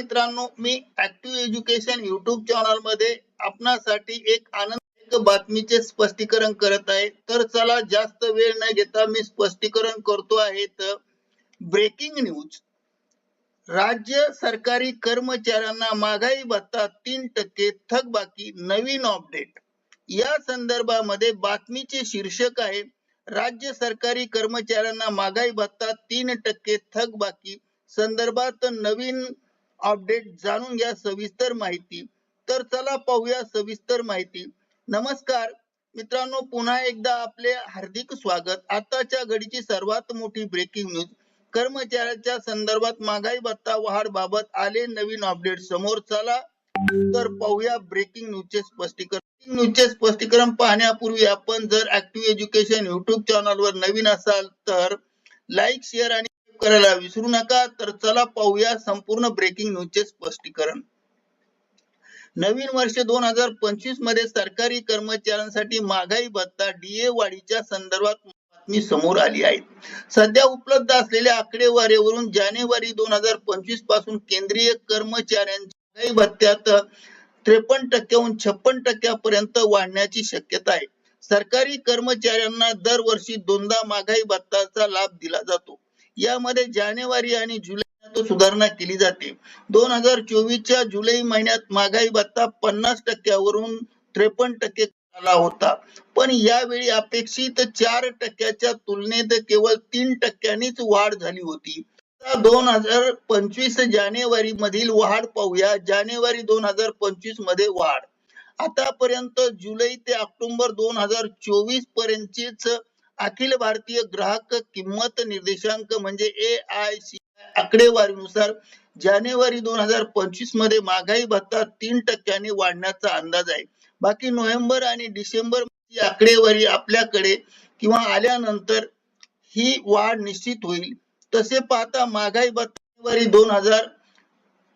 मित्रांनो मी active education YouTube चॅनलमध्ये आपणासाठी एक आनंद बातमीचे स्पष्टीकरण करत आहे. तर चला जास्त वेळ न घेता मी स्पष्टीकरण करतो आहे. तर ब्रेकिंग न्यूज राज्य सरकारी कर्मचाऱ्यांना महागाई भत्ता तीन टक्के थकबाकी नवीन अपडेट या संदर्भामध्ये बातमीचे शीर्षक आहे राज्य सरकारी कर्मचाऱ्यांना महागाई भत्ता तीन टक्के थकबाकी संदर्भात नवीन अपडेट जाणून घ्या सविस्तर माहिती. तर चला पाहूया सविस्तर माहिती. नमस्कार. मित्रांनो पुन्हा एकदा आपले हार्दिक स्वागत. आताच्या घडीची सर्वात मोठी ब्रेकिंग न्यूज कर्मचाऱ्याच्या संदर्भात महागाई भत्ता वाढ बाबत आले नवीन अपडेट समोर. चला तर पाहूया ब्रेकिंग न्यूजचे स्पष्टीकरण. न्यूजचे स्पष्टीकरण पाहण्यापूर्वी आपण जर ऍक्टिव्ह एज्युकेशन युट्यूब चॅनल वर नवीन असाल तर लाईक शेअर आणि करायला विसरू नका तर चला पाहूया संपूर्ण ब्रेकिंग न्यूजचे स्पष्टीकरण. नवीन वर्ष दोन हजार पंचवीसमध्ये सरकारी कर्मचाऱ्यांसाठी महागाई भत्ता डीए वाढीच्या संदर्भात बातमी समोर आली आहे. सध्या उपलब्ध असलेल्या आकडेवारीवरून जानेवारी दोन हजार पंचवीसपासून केंद्रीय कर्मचाऱ्यांच्या महागाई भत्त्यात त्रेपन्न टक्क्याहून छप्पन टक्क्यापर्यंत वाढण्याची शक्यता आहे. सरकारी कर्मचाऱ्यांना दरवर्षी दोनदा महागाई भत्ताचा लाभ दिला जातो. यामध्ये जानेवारी आणि जुलै सुधारणा केली जाते. दोन हजार चोवीसच्या जुलै महिन्यात महागाई भत्ता पन्नास टक्क्यावरून त्रेपन्न टक्के आला होता. पण यावेळी अपेक्षित चार टक्क्याच्या तुलनेत केवळ तीन टक्क्यांनीच वाढ झाली होती. दोन हजार पंचवीस जानेवारी मधील वाढ पाहूया. जानेवारी दोन हजार पंचवीसमध्ये वाढ. आतापर्यंत जुलै ते ऑक्टोबर दोन हजार चोवीस पर्यंतचीच अखिल भारतीय ग्राहक किंमत निर्देशांक म्हणजे ए आय सी आकडेवारीनुसार जानेवारी दोन हजार पंचवीसमध्ये महागाई भत्ता तीन टक्क्याने वाढण्याचा अंदाज आहे. बाकी नोव्हेंबर आणि डिसेंबर आकडेवारी आपल्याकडे किंवा आल्यानंतर ही वाढ निश्चित होईल. तसे पाहता महागाई भत्ता दोन हजार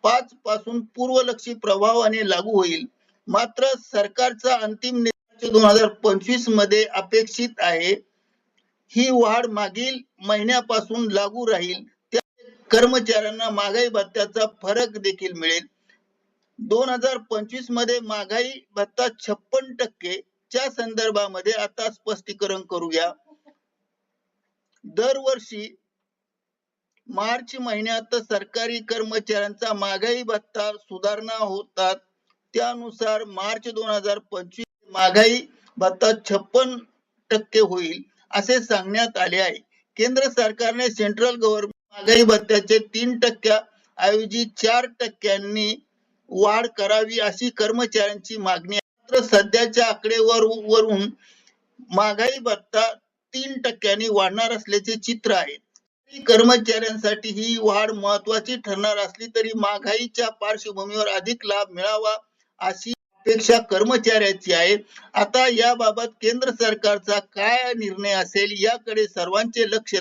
पाच पासून पूर्वलक्षी प्रभावाने लागू होईल. मात्र सरकारचा अंतिम निर्णय दोन हजार पंचवीसमध्ये अपेक्षित आहे. ही वाढ मागील महिन्यापासून लागू राहील. त्या कर्मचाऱ्यांना महागाई भत्त्याचा फरक देखील मिळेल. दोन हजार पंचवीसमध्ये महागाई भत्ता छप्पन टक्के च्या संदर्भामध्ये आता स्पष्टीकरण करूया. दरवर्षी मार्च महिन्यात सरकारी कर्मचाऱ्यांचा महागाई भत्ता सुधारणा होतात. त्यानुसार मार्च दोन हजार पंचवीस महागाई भत्ता छप्पन टक्के होईल. असे सांगण्यात आले आहे. केंद्र सरकारने सेंट्रल गव्हर्नमेंट महागाई भत्त्याचे तीन टक्क्या ऐवजी चार टक्क्यांनी वाढ करावी अशी कर्मचाऱ्यांची मागणी मात्र सध्याच्या आकडेवर वरून महागाई भत्ता तीन टक्क्यांनी वाढणार असल्याचे चित्र आहे. कर्मचाऱ्यांसाठी ही वाढ महत्वाची ठरणार असली तरी महागाईच्या पार्श्वभूमीवर अधिक लाभ मिळावा अशी अपेक्षा कर्मचाऱ्याची आहे. आता याबाबत केंद्र सरकारचा काय निर्णय असेल याकडे सर्वांचे लक्ष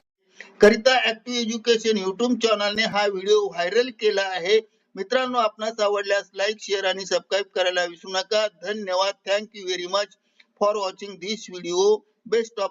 करिता ऍक्टिव्ह एज्युकेशन युट्यूब चॅनलने हा व्हिडिओ व्हायरल केला आहे. मित्रांनो आपणास आवडल्यास लाईक शेअर आणि सबस्क्राईब करायला विसरू नका. धन्यवाद. Thank you very much for watching this video best of